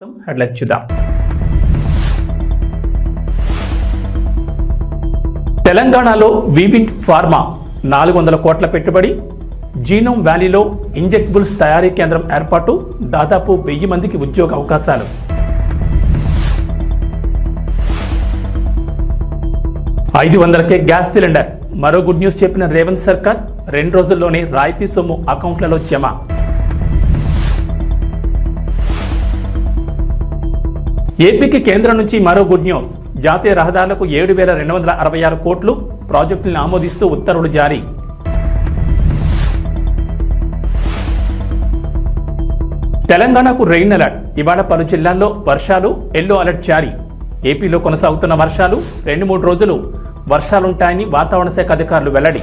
Headline చూద్దాం. తెలంగాణలో వివిన్ pharma నాలుగు వందల కోట్ల పెట్టుబడి జీనోమ్ వ్యాలీలో ఇంజెక్టబుల్స్ తయారీ కేంద్రం ఏర్పాటు దాదాపు వెయ్యి మందికి ఉద్యోగ అవకాశాలు. ఐదు వందలకే గ్యాస్ సిలిండర్. మరో గుడ్ న్యూస్ చెప్పిన రేవంత్ సర్కార్ రెండు రోజుల్లోనే రాయితీ సొమ్ము అకౌంట్లలో జమ. ఏపీకి కేంద్రం నుంచి మరో గుడ్ న్యూస్. జాతీయ రహదారులకు ఏడు వేల రెండు వందల అరవై ఆరు కోట్లు ప్రాజెక్టులను ఆమోదిస్తూ ఉత్తర్వులు జారీ. తెలంగాణకు రెయిన్ అలర్ట్. ఇవాళ పలు జిల్లాల్లో వర్షాలు ఎల్లో అలర్ట్ జారీ. ఏపీలో కొనసాగుతున్న వర్షాలు రెండు మూడు రోజులు వర్షాలుంటాయని వాతావరణ శాఖ అధికారులు వెల్లడి.